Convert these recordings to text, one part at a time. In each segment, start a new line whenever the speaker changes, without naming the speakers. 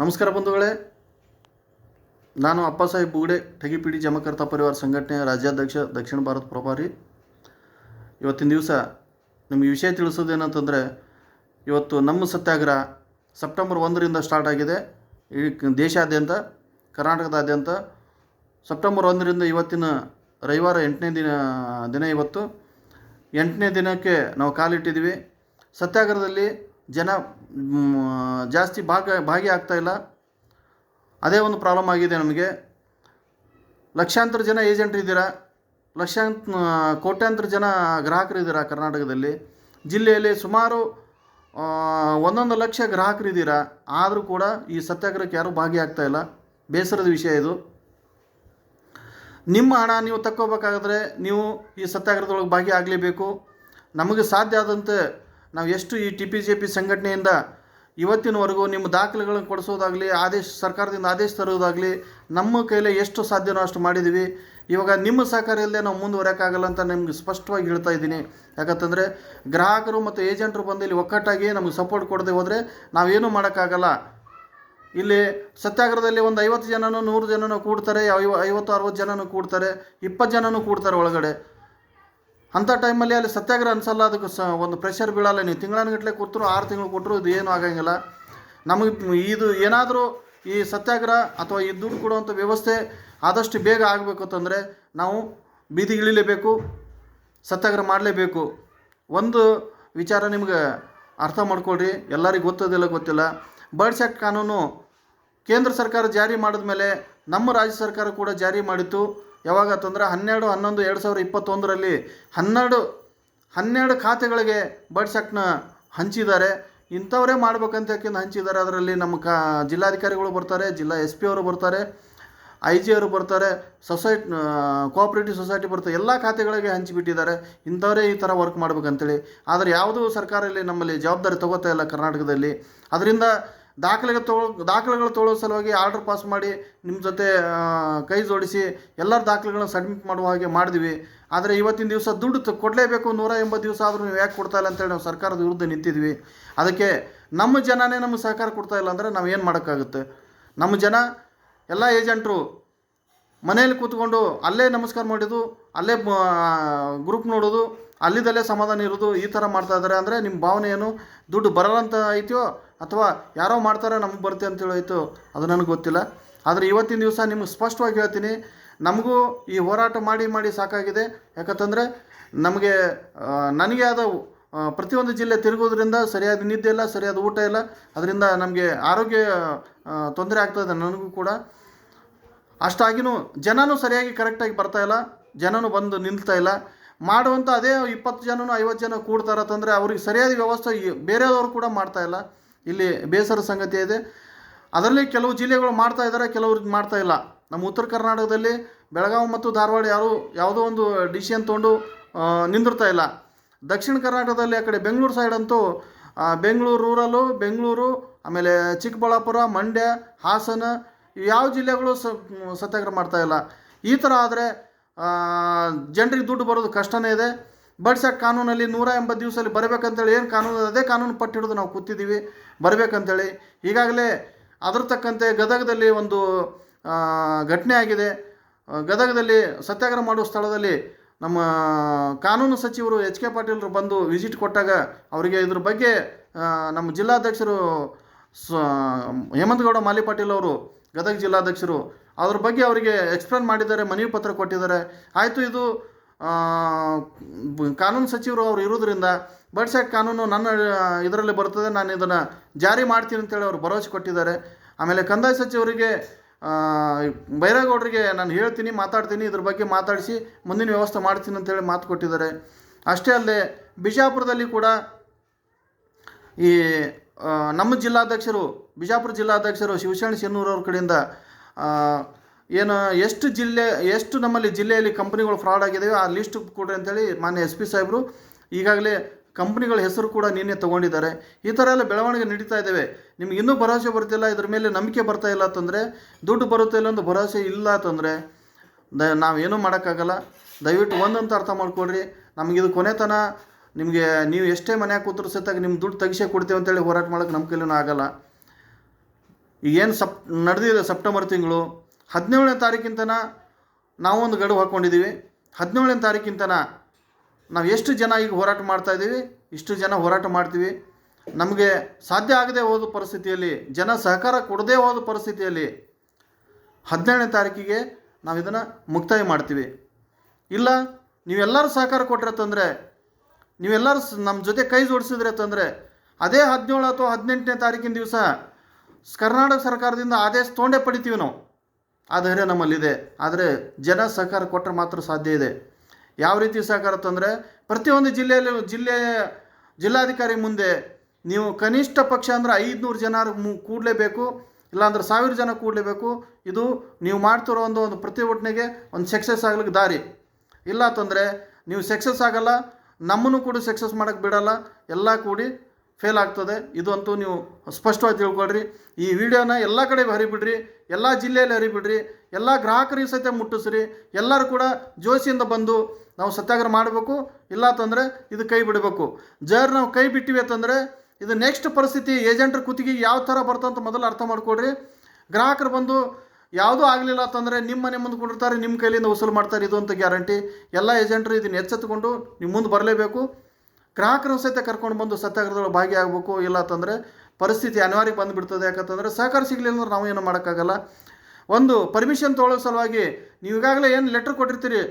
ನಮಸ್ಕಾರ ಬಂಧುಗಳೇ. ನಾನು ಅಪ್ಪಸಾಹೇಬ್ ಬುಗಡೆ ಠಗಿಪೀಡಿ ಜಮಕರ್ತ ಪರಿವಾರ ಸಂಘಟನೆಯ ರಾಜ್ಯಾಧ್ಯಕ್ಷ, ದಕ್ಷಿಣ ಭಾರತ ಪ್ರಭಾರಿ. ಇವತ್ತಿನ ದಿವಸ ನಿಮಗೆ ವಿಷಯ ತಿಳಿಸೋದೇನಂತಂದರೆ ಇವತ್ತು ನಮ್ಮ ಸತ್ಯಾಗ್ರಹ ಸೆಪ್ಟೆಂಬರ್ ಒಂದರಿಂದ ಸ್ಟಾರ್ಟ್ ಆಗಿದೆ. ಈ ದೇಶಾದ್ಯಂತ, ಕರ್ನಾಟಕದಾದ್ಯಂತ ಸೆಪ್ಟೆಂಬರ್ ಒಂದರಿಂದ ಇವತ್ತಿನ ರವಿವಾರ ಎಂಟನೇ ದಿನ ದಿನ ಇವತ್ತು. ಎಂಟನೇ ದಿನಕ್ಕೆ ನಾವು ಕಾಲಿಟ್ಟಿದ್ದೀವಿ. ಸತ್ಯಾಗ್ರಹದಲ್ಲಿ ಜನ ಜಾಸ್ತಿ ಭಾಗ, ಭಾಗಿ ಇಲ್ಲ. ಅದೇ ಒಂದು ಪ್ರಾಬ್ಲಮ್ ಆಗಿದೆ ನಮಗೆ. ಲಕ್ಷಾಂತರ ಜನ ಏಜೆಂಟ್ ಇದ್ದೀರಾ? ಲಕ್ಷಾಂತ ಕೋಟ್ಯಾಂತರ ಜನ ಗ್ರಾಹಕರು ಇದ್ದೀರಾ ಕರ್ನಾಟಕದಲ್ಲಿ? ಜಿಲ್ಲೆಯಲ್ಲಿ ಸುಮಾರು ಒಂದೊಂದು ಲಕ್ಷ ಗ್ರಾಹಕರಿದ್ದೀರಾ ಆದರೂ ಕೂಡ ಈ ಸತ್ಯಾಗ್ರಹಕ್ಕೆ ಯಾರೂ ಭಾಗಿಯಾಗ್ತಾಯಿಲ್ಲ ಬೇಸರದ ವಿಷಯ ಇದು. ನಿಮ್ಮ ಹಣ ನೀವು ತಕ್ಕೋಬೇಕಾದ್ರೆ ನೀವು ಈ ಸತ್ಯಾಗ್ರಹದೊಳಗೆ ಭಾಗಿಯಾಗಲೇಬೇಕು ನಮಗೆ ಸಾಧ್ಯ ಆದಂತೆ ನಾವು ಎಷ್ಟು ಈ ಟಿ ಪಿ ಜೆ ಪಿ ಸಂಘಟನೆಯಿಂದ ಇವತ್ತಿನವರೆಗೂ ನಿಮ್ಮ ದಾಖಲೆಗಳನ್ನು ಕೊಡಿಸೋದಾಗಲಿ, ಆದೇಶ, ಸರ್ಕಾರದಿಂದ ಆದೇಶ ತರೋದಾಗಲಿ ನಮ್ಮ ಕೈಲೇ ಎಷ್ಟು ಸಾಧ್ಯನೋ ಅಷ್ಟು ಮಾಡಿದ್ದೀವಿ. ಇವಾಗ ನಿಮ್ಮ ಸಹಕಾರ ಇಲ್ಲದೆ ನಾವು ಮುಂದುವರೆಯೋಕ್ಕಾಗಲ್ಲ ಅಂತ ನಿಮ್ಗೆ ಸ್ಪಷ್ಟವಾಗಿ ಹೇಳ್ತಾ ಇದ್ದೀನಿ. ಯಾಕಂತಂದರೆ ಗ್ರಾಹಕರು ಮತ್ತು ಏಜೆಂಟರು ಬಂದು ಇಲ್ಲಿ ಒಕ್ಕಟ್ಟಾಗಿ ನಮಗೆ ಸಪೋರ್ಟ್ ಕೊಡದೆ ಹೋದರೆ ನಾವೇನು ಮಾಡೋಕ್ಕಾಗಲ್ಲ. ಇಲ್ಲಿ ಸತ್ಯಾಗ್ರಹದಲ್ಲಿ ಒಂದು ಐವತ್ತು ಜನನೂ ನೂರು ಜನನೂ ಕೂಡ್ತಾರೆ, ಐವ, ಐವತ್ತು, ಅರವತ್ತು ಜನನೂ ಕೂಡ್ತಾರೆ, ಇಪ್ಪತ್ತು ಜನನೂ ಕೂಡ್ತಾರೆ ಒಳಗಡೆ. ಅಂಥ ಟೈಮಲ್ಲಿ ಅಲ್ಲಿ ಸತ್ಯಾಗ್ರಹ ಅನ್ಸಲ್ಲ, ಅದಕ್ಕೆ ಸ ಒಂದು ಪ್ರೆಷರ್ ಬೀಳಲ್ಲ. ನೀವು ತಿಂಗಳಾನುಗಟ್ಟಲೆ ಕೊಟ್ಟರು ಆರು ತಿಂಗಳು ಕೊಟ್ಟರು ಇದು ಏನೂ ಆಗಂಗಿಲ್ಲ. ನಮಗೆ ಇದು ಏನಾದರೂ ಈ ಸತ್ಯಾಗ್ರಹ ಅಥವಾ ಈ ದುಡ್ಡು ಕೊಡುವಂಥ ವ್ಯವಸ್ಥೆ ಆದಷ್ಟು ಬೇಗ ಆಗಬೇಕು ಅಂತಂದರೆ ನಾವು ಬೀದಿಗಿಳಿಲೇಬೇಕು ಸತ್ಯಾಗ್ರಹ ಮಾಡಲೇಬೇಕು. ಒಂದು ವಿಚಾರ ನಿಮ್ಗೆ ಅರ್ಥ ಮಾಡ್ಕೊಳ್ರಿ. ಎಲ್ಲರಿಗೂ ಗೊತ್ತೋದಿಲ್ಲ ಗೊತ್ತಿಲ್ಲ. ಬರ್ಡ್ ಕಾನೂನು ಕೇಂದ್ರ ಸರ್ಕಾರ ಜಾರಿ ಮಾಡಿದ ಮೇಲೆ ನಮ್ಮ ರಾಜ್ಯ ಸರ್ಕಾರ ಕೂಡ ಜಾರಿ ಮಾಡಿತ್ತು. ಯಾವಾಗ ಅಂತಂದ್ರೆ ಹನ್ನೆರಡು, ಹನ್ನೊಂದು, ಎರಡು ಸಾವಿರದ ಇಪ್ಪತ್ತೊಂದರಲ್ಲಿ ಹನ್ನೆರಡು ಹನ್ನೆರಡು ಖಾತೆಗಳಿಗೆ ಬರ್ಡ್ಸ್ ಆ್ಯಕ್ಟ್ನ ಹಂಚಿದ್ದಾರೆ. ಇಂಥವರೇ ಮಾಡ್ಬೇಕಂತ ಯಾಕೆಂದು ಹಂಚಿದ್ದಾರೆ? ಅದರಲ್ಲಿ ನಮ್ಮ ಕಾ, ಜಿಲ್ಲಾಧಿಕಾರಿಗಳು ಬರ್ತಾರೆ, ಜಿಲ್ಲಾ ಎಸ್ ಪಿ ಅವರು ಬರ್ತಾರೆ ಐ ಜಿ ಅವರು ಬರ್ತಾರೆ ಸೊಸೈಟ್ ಕೋಆಪ್ರೇಟಿವ್ ಸೊಸೈಟಿ ಬರ್ತಾರೆ, ಎಲ್ಲ ಖಾತೆಗಳಿಗೆ ಹಂಚಿಬಿಟ್ಟಿದ್ದಾರೆ. ಇಂಥವರೇ ಈ ಥರ ವರ್ಕ್ ಮಾಡ್ಬೇಕಂತೇಳಿ. ಆದರೆ ಯಾವುದೂ ಸರ್ಕಾರ ಇಲ್ಲಿ ನಮ್ಮಲ್ಲಿ ಜವಾಬ್ದಾರಿ ತಗೋತಾ ಇಲ್ಲ ಕರ್ನಾಟಕದಲ್ಲಿ. ಅದರಿಂದ ದಾಖಲೆಗಳು ತೊಗೊ ದಾಖಲೆಗಳು ತೊಗೊಳ್ಳೋ ಸಲುವಾಗಿ ಆರ್ಡ್ರ್ ಪಾಸ್ ಮಾಡಿ ನಿಮ್ಮ ಜೊತೆ ಕೈ ಜೋಡಿಸಿ ಎಲ್ಲರ ದಾಖಲೆಗಳನ್ನ ಸಬ್ಮಿಟ್ ಮಾಡುವ ಹಾಗೆ ಮಾಡಿದ್ವಿ. ಆದರೆ ಇವತ್ತಿನ ದಿವಸ ದುಡ್ಡು ಕೊಡಲೇಬೇಕು, ನೂರ ಎಂಬತ್ತು ದಿವಸ ಆದರೂ ನೀವು ಯಾಕೆ ಕೊಡ್ತಾ ಇಲ್ಲ ಅಂತೇಳಿ ನಾವು ಸರ್ಕಾರದ ವಿರುದ್ಧ ನಿಂತಿದ್ವಿ. ಅದಕ್ಕೆ ನಮ್ಮ ಜನನೇ ನಮಗೆ ಸಹಕಾರ ಕೊಡ್ತಾ ಇಲ್ಲ ಅಂದರೆ ನಾವು ಏನು ಮಾಡೋಕ್ಕಾಗುತ್ತೆ? ನಮ್ಮ ಜನ, ಎಲ್ಲ ಏಜೆಂಟ್ರು ಮನೆಯಲ್ಲಿ ಕೂತ್ಕೊಂಡು ಅಲ್ಲೇ ನಮಸ್ಕಾರ ಮಾಡೋದು ಅಲ್ಲೇ ಗ್ರೂಪ್ ನೋಡೋದು, ಅಲ್ಲಿದಲ್ಲೇ ಸಮಾಧಾನ ಇರೋದು, ಈ ಥರ ಮಾಡ್ತಾ ಇದ್ದಾರೆ ಅಂದರೆ ನಿಮ್ಮ ಭಾವನೆ ಏನು? ದುಡ್ಡು ಬರಲ್ಲಂತ ಐತೋ ಅಥವಾ ಯಾರೋ ಮಾಡ್ತಾರೆ, ನಮಗೆ ಬರುತ್ತೆ ಅಂತೇಳಿ ಆಯಿತು ಅದು ನನಗೆ ಗೊತ್ತಿಲ್ಲ. ಆದರೆ ಇವತ್ತಿನ ದಿವಸ ನಿಮಗೆ ಸ್ಪಷ್ಟವಾಗಿ ಹೇಳ್ತೀನಿ, ನಮಗೂ ಈ ಹೋರಾಟ ಮಾಡಿ ಮಾಡಿ ಸಾಕಾಗಿದೆ. ಯಾಕಂತಂದರೆ ನಮಗೆ ನನಗೆ ಆದ ಪ್ರತಿಯೊಂದು ಜಿಲ್ಲೆ ತಿರುಗೋದ್ರಿಂದ ಸರಿಯಾದ ನಿದ್ದೆ ಇಲ್ಲ, ಸರಿಯಾದ ಊಟ ಇಲ್ಲ. ಅದರಿಂದ ನಮಗೆ ಆರೋಗ್ಯ ತೊಂದರೆ ಆಗ್ತದೆ ನನಗೂ ಕೂಡ. ಅಷ್ಟಾಗಿನೂ ಜನನೂ ಸರಿಯಾಗಿ ಕರೆಕ್ಟಾಗಿ ಬರ್ತಾ ಇಲ್ಲ. ಜನನೂ ಬಂದು ನಿಲ್ತಾ ಇಲ್ಲ. ಮಾಡುವಂಥ ಅದೇ ಇಪ್ಪತ್ತು ಜನನು ಐವತ್ತು ಜನ ಕೂಡ್ತಾರತ್ತಂದರೆ ಅವ್ರಿಗೆ ಸರಿಯಾದ ವ್ಯವಸ್ಥೆ ಬೇರೆಯವರು ಕೂಡ ಮಾಡ್ತಾ ಇಲ್ಲ. ಇಲ್ಲಿ ಬೇಸರ ಸಂಗತಿ ಇದೆ. ಅದರಲ್ಲಿ ಕೆಲವು ಜಿಲ್ಲೆಗಳು ಮಾಡ್ತಾ ಇದ್ದಾರೆ ಕೆಲವ್ರಿಗೆ ಮಾಡ್ತಾ ಇಲ್ಲ. ನಮ್ಮ ಉತ್ತರ ಕರ್ನಾಟಕದಲ್ಲಿ ಬೆಳಗಾವಿ ಮತ್ತು ಧಾರವಾಡ ಯಾರು ಯಾವುದೋ ಒಂದು ಡಿಸಿಷನ್ ತೊಗೊಂಡು ನಿಂದಿರ್ತಾ ಇಲ್ಲ. ದಕ್ಷಿಣ ಕರ್ನಾಟಕದಲ್ಲಿ ಆ ಕಡೆ ಬೆಂಗಳೂರು ಸೈಡ್ ಅಂತೂ ಬೆಂಗಳೂರು ರೂರಲ್ಲು, ಬೆಂಗಳೂರು, ಆಮೇಲೆ ಚಿಕ್ಕಬಳ್ಳಾಪುರ, ಮಂಡ್ಯ, ಹಾಸನ ಯಾವ ಜಿಲ್ಲೆಗಳು ಸತ್ಯಾಗ್ರಹ ಮಾಡ್ತಾ ಇಲ್ಲ. ಈ ಥರ ಆದರೆ ಜನರಿಗೆ ದುಡ್ಡು ಬರೋದು ಕಷ್ಟನೇ ಇದೆ. ಬಡ್ಸ್ ಕಾನೂನಲ್ಲಿ ನೂರ ಎಂಬತ್ತು ದಿವಸದಲ್ಲಿ ಬರಬೇಕಂತೇಳಿ ಏನು ಕಾನೂನು ಅದೇ ಕಾನೂನು ಪಟ್ಟು ಹಿಡಿದು ನಾವು ಕೂತಿದ್ದೀವಿ. ಬರಬೇಕಂತೇಳಿ. ಈಗಾಗಲೇ ಅದರ ತಕ್ಕಂತೆ ಗದಗದಲ್ಲಿ ಒಂದು ಘಟನೆ ಆಗಿದೆ. ಗದಗದಲ್ಲಿ ಸತ್ಯಾಗ್ರಹ ಮಾಡುವ ಸ್ಥಳದಲ್ಲಿ ನಮ್ಮ ಕಾನೂನು ಸಚಿವರು ಎಚ್ ಕೆ ಪಾಟೀಲರು ಬಂದು ವಿಸಿಟ್ ಕೊಟ್ಟಾಗ ಅವರಿಗೆ ಇದ್ರ ಬಗ್ಗೆ ನಮ್ಮ ಜಿಲ್ಲಾಧ್ಯಕ್ಷರು ಸ ಹೇಮಂತಗೌಡ ಮಾಲಿ ಪಾಟೀಲ್ ಅವರು, ಗದಗ ಜಿಲ್ಲಾಧ್ಯಕ್ಷರು ಅದ್ರ ಬಗ್ಗೆ ಅವರಿಗೆ ಎಕ್ಸ್ಪ್ಲೇನ್ ಮಾಡಿದ್ದಾರೆ, ಮನವಿ ಪತ್ರ ಕೊಟ್ಟಿದ್ದಾರೆ. ಆಯಿತು ಇದು ಕಾನೂನು ಸಚಿವರು ಅವರು ಇರೋದ್ರಿಂದ ಬಡ್ಸ್ ಕಾನೂನು ನನ್ನ, ಇದರಲ್ಲಿ ಬರ್ತದೆ, ನಾನು ಇದನ್ನು ಜಾರಿ ಮಾಡ್ತೀನಿ ಅಂತೇಳಿ ಅವರು ಭರವಸೆ ಕೊಟ್ಟಿದ್ದಾರೆ. ಆಮೇಲೆ ಕಂದಾಯ ಸಚಿವರಿಗೆ ಬೈರೇಗೌಡರಿಗೆ ನಾನು ಹೇಳ್ತೀನಿ, ಮಾತಾಡ್ತೀನಿ, ಇದ್ರ ಬಗ್ಗೆ ಮಾತಾಡಿಸಿ, ಮುಂದಿನ ವ್ಯವಸ್ಥೆ ಮಾಡ್ತೀನಿ ಅಂತೇಳಿ ಮಾತು ಕೊಟ್ಟಿದ್ದಾರೆ. ಅಷ್ಟೇ ಅಲ್ಲದೆ, ಬಿಜಾಪುರದಲ್ಲಿ ಕೂಡ ಈ ನಮ್ಮ ಜಿಲ್ಲಾಧ್ಯಕ್ಷರು, ಬಿಜಾಪುರ ಜಿಲ್ಲಾಧ್ಯಕ್ಷರು ಶಿವಶರಣ ಶೆನ್ನೂರವ್ರ ಕಡೆಯಿಂದ ಏನು, ಎಷ್ಟು ಜಿಲ್ಲೆ, ಎಷ್ಟು ನಮ್ಮಲ್ಲಿ ಜಿಲ್ಲೆಯಲ್ಲಿ ಕಂಪ್ನಿಗಳು ಫ್ರಾಡ್ ಆಗಿದೆಯೋ ಆ ಲಿಸ್ಟ್ ಕೊಡ್ರಿ ಅಂತೇಳಿ ಮಾನ್ಯ ಎಸ್ ಪಿ ಸಾಹೇಬರು. ಈಗಾಗಲೇ ಕಂಪ್ನಿಗಳ ಹೆಸರು ಕೂಡ ನಿನ್ನೆ ತೊಗೊಂಡಿದ್ದಾರೆ. ಈ ಥರ ಎಲ್ಲ ಬೆಳವಣಿಗೆ ನಡೀತಾ ಇದ್ದಾವೆ ನಿಮ್ಗೆ ಇನ್ನೂ ಭರವಸೆ ಬರ್ತಿಲ್ಲ ಇದ್ರ ಮೇಲೆ ನಂಬಿಕೆ ಬರ್ತಾ ಇಲ್ಲ ಅಂತಂದರೆ, ದುಡ್ಡು ಬರುತ್ತೆ ಇಲ್ಲ ಅಂತ ಭರವಸೆ ಇಲ್ಲ ಅಂತಂದರೆ, ದ, ನಾವೇನೂ ಮಾಡೋಕ್ಕಾಗಲ್ಲ. ದಯವಿಟ್ಟು ಒಂದಂತ ಅರ್ಥ ಮಾಡ್ಕೊಡ್ರಿ ನಮಗಿದು ಕೊನೆತನ. ನಿಮಗೆ ನೀವು ಎಷ್ಟೇ ಮನ್ಯಾಗ ಕೂತ್ರು ಸತ್ತಾಗ ನಿಮ್ಮ ದುಡ್ಡು ತೆಗಿಸೇ ಕೊಡ್ತೇವೆ ಅಂತೇಳಿ ಹೋರಾಟ ಮಾಡೋಕ್ಕೆ ನಮ್ಮ ಕೈಲೂ ಆಗಲ್ಲ. ಈಗೇನು ಸಪ್, ನಡೆದಿದೆ ಸೆಪ್ಟೆಂಬರ್ ತಿಂಗಳು, ಹದಿನೇಳನೇ ತಾರೀಕಿಂತನ ನಾವೊಂದು ಗಡುವು ಹಾಕ್ಕೊಂಡಿದ್ದೀವಿ ಹದಿನೇಳನೇ ತಾರೀಕಿಂತನ ನಾವು ಎಷ್ಟು ಜನ ಈಗ ಹೋರಾಟ ಮಾಡ್ತಾ ಇದ್ದೀವಿ ಇಷ್ಟು ಜನ ಹೋರಾಟ ಮಾಡ್ತೀವಿ. ನಮಗೆ ಸಾಧ್ಯ ಆಗದೆ ಹೋದ ಪರಿಸ್ಥಿತಿಯಲ್ಲಿ, ಜನ ಸಹಕಾರ ಕೊಡದೇ ಹೋದ ಪರಿಸ್ಥಿತಿಯಲ್ಲಿ ಹದಿನೇಳನೇ ತಾರೀಕಿಗೆ ನಾವು ಇದನ್ನು ಮುಕ್ತಾಯ ಮಾಡ್ತೀವಿ. ಇಲ್ಲ, ನೀವೆಲ್ಲರೂ ಸಹಕಾರ ಕೊಟ್ಟರೆ ತಂದರೆ, ನೀವೆಲ್ಲರೂ ನಮ್ಮ ಜೊತೆ ಕೈ ಜೋಡಿಸಿದ್ರೆ ತಂದರೆ, ಅದೇ ಹದಿನೇಳು ಅಥವಾ ಹದಿನೆಂಟನೇ ತಾರೀಕಿನ ದಿವಸ ಕರ್ನಾಟಕ ಸರ್ಕಾರದಿಂದ ಆದೇಶ ತೊಗೊಂಡೇ ಪಡಿತೀವಿ ನಾವು. ಆ ಧೈರ್ಯ ನಮ್ಮಲ್ಲಿದೆ. ಆದರೆ ಜನ ಸಹಕಾರ ಕೊಟ್ಟರೆ ಮಾತ್ರ ಸಾಧ್ಯ ಇದೆ. ಯಾವ ರೀತಿ ಸಹಕಾರ ತಂದರೆ ಪ್ರತಿಯೊಂದು ಜಿಲ್ಲೆಯಲ್ಲಿ ಜಿಲ್ಲೆ ಜಿಲ್ಲಾಧಿಕಾರಿ ಮುಂದೆ ನೀವು ಕನಿಷ್ಠ ಪಕ್ಷ ಅಂದರೆ ಐದುನೂರು ಜನ ಮು ಕೂಡಲೇಬೇಕು ಇಲ್ಲಾಂದ್ರೆ ಸಾವಿರ ಜನ ಕೂಡಲೇಬೇಕು ಇದು ನೀವು ಮಾಡ್ತಿರೋ ಒಂದು ಒಂದು ಪ್ರತಿಭಟನೆಗೆ ಒಂದು ಸಕ್ಸಸ್ ಆಗ್ಲಿಕ್ಕೆ ದಾರಿ. ಇಲ್ಲ ಅಂತಂದರೆ ನೀವು ಸಕ್ಸಸ್ ಆಗಲ್ಲ. ನಮ್ಮನ್ನು ಕೂಡ ಸಕ್ಸಸ್ ಮಾಡೋಕ್ಕೆ ಬಿಡಲ್ಲ. ಎಲ್ಲ ಕೂಡಿ ಫೇಲ್ ಆಗ್ತದೆ. ಇದು ಅಂತೂ ನೀವು ಸ್ಪಷ್ಟವಾಗಿ ತಿಳ್ಕೊಳ್ರಿ. ಈ ವಿಡಿಯೋನ ಎಲ್ಲ ಕಡೆ ಹರಿಬಿಡ್ರಿ ಎಲ್ಲ ಜಿಲ್ಲೆಯಲ್ಲಿ ಹರಿಬಿಡ್ರಿ ಎಲ್ಲ ಗ್ರಾಹಕರಿಗೆ ಸಹಿತ ಮುಟ್ಟಿಸ್ರಿ. ಎಲ್ಲರೂ ಕೂಡ ಜೋಶಿಯಿಂದ ಬಂದು ನಾವು ಸತ್ಯಾಗ್ರಹ ಮಾಡಬೇಕು. ಇಲ್ಲ ಅಂತಂದರೆ ಇದು ಕೈ ಬಿಡಬೇಕು. ಜರ್ ನಾವು ಕೈ ಬಿಟ್ಟಿವಿ ಅಂತಂದರೆ ಇದು ನೆಕ್ಸ್ಟ್ ಪರಿಸ್ಥಿತಿ, ಏಜೆಂಟ್ರ ಕುತ್ತಿಗೆ ಯಾವ ಥರ ಬರ್ತಂತ ಮೊದಲು ಅರ್ಥ ಮಾಡ್ಕೊಡ್ರಿ ಗ್ರಾಹಕರು ಬಂದು ಯಾವುದೂ ಆಗಲಿಲ್ಲ ಅಂತಂದರೆ ನಿಮ್ಮ ಮನೆ ಮುಂದೆ ಕೊಂಡಿರ್ತಾರೆ, ನಿಮ್ಮ ಕೈಲಿಂದ ವಸೂಲು ಮಾಡ್ತಾರೆ, ಇದು ಅಂತ ಗ್ಯಾರಂಟಿ. ಎಲ್ಲ ಏಜೆಂಟ್ರು ಇದನ್ನು ಎಚ್ಚೆತ್ತುಕೊಂಡು ನಿಮ್ಮ ಮುಂದೆ ಬರಲೇಬೇಕು. ಗ್ರಾಹಕರು ಸಹಿತ ಕರ್ಕೊಂಡು ಬಂದು ಸತ್ಯಾಗ್ರಹದೊಳಗೆ ಭಾಗಿಯಾಗಬೇಕು, ಇಲ್ಲ ಅಂತಂದರೆ ಪರಿಸ್ಥಿತಿ ಅನಿವಾರ್ಯ ಬಂದುಬಿಡ್ತದೆ. ಯಾಕಂತಂದರೆ ಸಹಕಾರ ಸಿಗಲಿಲ್ಲ ಅಂದ್ರೆ ನಾವು ಏನು ಮಾಡೋಕ್ಕಾಗಲ್ಲ. ಒಂದು ಪರ್ಮಿಷನ್ ತೊಗೊಳ್ಳೋ ಸಲುವಾಗಿ ನೀವು ಈಗಾಗಲೇ ಏನು ಲೆಟ್ರ್ ಕೊಟ್ಟಿರ್ತೀರಿ?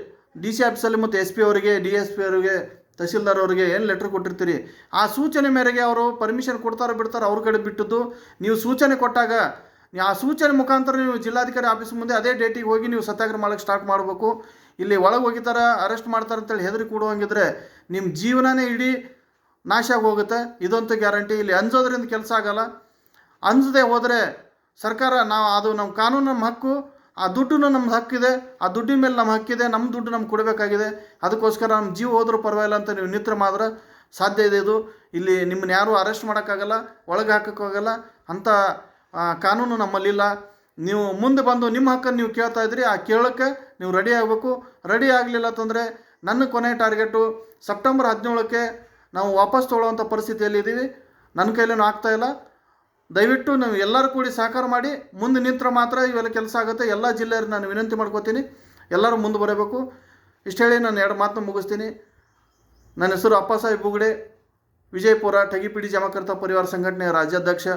ಡಿ ಸಿ ಆಫೀಸಲ್ಲಿ ಮತ್ತು ಎಸ್ ಪಿ ಅವರಿಗೆ ಡಿ ಎಸ್ ಪಿ ಅವರಿಗೆ, ತಹಸೀಲ್ದಾರ್ ಅವರಿಗೆ ಏನು ಲೆಟ್ರ್ ಕೊಟ್ಟಿರ್ತೀರಿ? ಆ ಸೂಚನೆ ಮೇರೆಗೆ ಅವರು ಪರ್ಮಿಷನ್ ಕೊಡ್ತಾರೋ ಬಿಡ್ತಾರೋ ಅವ್ರ ಕಡೆ ಬಿಟ್ಟದ್ದು. ನೀವು ಸೂಚನೆ ಕೊಟ್ಟಾಗ ಆ ಸೂಚನೆ ಮುಖಾಂತರ ನೀವು ಜಿಲ್ಲಾಧಿಕಾರಿ ಆಫೀಸ್ ಮುಂದೆ ಅದೇ ಡೇಟಿಗೆ ಹೋಗಿ ನೀವು ಸತ್ಯಾಗ್ರಹ ಮಾಡಕ್ಕೆ ಸ್ಟಾರ್ಟ್ ಮಾಡಬೇಕು. ಇಲ್ಲಿ ಒಳಗೆ ಹೋಗಿತಾರೆ ಅರೆಸ್ಟ್ ಮಾಡ್ತಾರೆ ಅಂತೇಳಿ ಹೆದರಿ ಕೂಡುವಂಗಿದ್ರೆ ನಿಮ್ಮ ಜೀವನನೇ ಇಡೀ ನಾಶ ಆಗಿ ಹೋಗುತ್ತೆ ಇದಂತೂ ಗ್ಯಾರಂಟಿ ಇಲ್ಲಿ ಅಂಜೋದ್ರಿಂದ ಕೆಲಸ ಆಗಲ್ಲ. ಅಂಜದೆ ಹೋದರೆ ಸರ್ಕಾರ ನಾವು ಅದು ನಮ್ಮ ಕಾನೂನು ನಮ್ಮ ಹಕ್ಕು, ಆ ದುಡ್ಡು ನಮ್ಮ ಹಕ್ಕಿದೆ, ಆ ದುಡ್ಡಿನ ಮೇಲೆ ನಮ್ಮ ಹಕ್ಕಿದೆ ನಮ್ಮ ದುಡ್ಡು ನಮ್ಗೆ ಕೊಡಬೇಕಾಗಿದೆ. ಅದಕ್ಕೋಸ್ಕರ ನಮ್ಮ ಜೀವ ಹೋದರೂ ಪರವಾಗಿಲ್ಲ ಅಂತ ನೀವು ನಿತ್ರ ಮಾತ್ರ ಸಾಧ್ಯ ಇದೆ ಇದು. ಇಲ್ಲಿ ನಿಮ್ಮನ್ನ ಯಾರೂ ಅರೆಸ್ಟ್ ಮಾಡೋಕ್ಕಾಗಲ್ಲ, ಒಳಗೆ ಹಾಕೋಕ್ಕಾಗಲ್ಲ ಅಂಥ ಕಾನೂನು ನಮ್ಮಲ್ಲಿಲ್ಲ. ನೀವು ಮುಂದೆ ಬಂದು ನಿಮ್ಮ ಹಕ್ಕನ್ನು ನೀವು ಕೇಳ್ತಾ ಇದ್ರಿ ಆ ಕೇಳೋಕ್ಕೆ ನೀವು ರೆಡಿ ಆಗಬೇಕು. ರೆಡಿ ಆಗಲಿಲ್ಲ ಅಂತಂದರೆ ನನ್ನ ಕೊನೆ ಟಾರ್ಗೆಟು ಸೆಪ್ಟೆಂಬರ್ ಹದಿನೇಳಕ್ಕೆ ನಾವು ವಾಪಸ್ ತೊಗೊಳ್ಳೋವಂಥ ಪರಿಸ್ಥಿತಿಯಲ್ಲಿ ಇದ್ದೀವಿ. ನನ್ನ ಕೈಲೇನು ಇಲ್ಲ. ದಯವಿಟ್ಟು ನಾವು ಎಲ್ಲರೂ ಕೂಡಿ ಸಹಕಾರ ಮಾಡಿ, ಮುಂದೆ ನಿಂತ್ರ ಮಾತ್ರ ಇವೆಲ್ಲ ಕೆಲಸ ಆಗುತ್ತೆ. ಎಲ್ಲ ಜಿಲ್ಲೆಯವ್ರಿಗೆ ನಾನು ವಿನಂತಿ ಮಾಡ್ಕೋತೀನಿ. ಎಲ್ಲರೂ ಮುಂದೆ ಬರಬೇಕು. ಇಷ್ಟು ಹೇಳಿ ನಾನು ಎರಡು ಮಾತನ್ನ ಮುಗಿಸ್ತೀನಿ. ನನ್ನ ಹೆಸರು ಅಪ್ಪಾಸಾಹೇಬ್ ಬುಗಡೆ. ವಿಜಯಪುರ, ಠಗಿಪಿಡಿ ಜಮಕರ್ತ ಪರಿವಾರ ಸಂಘಟನೆಯ ರಾಜ್ಯಾಧ್ಯಕ್ಷ.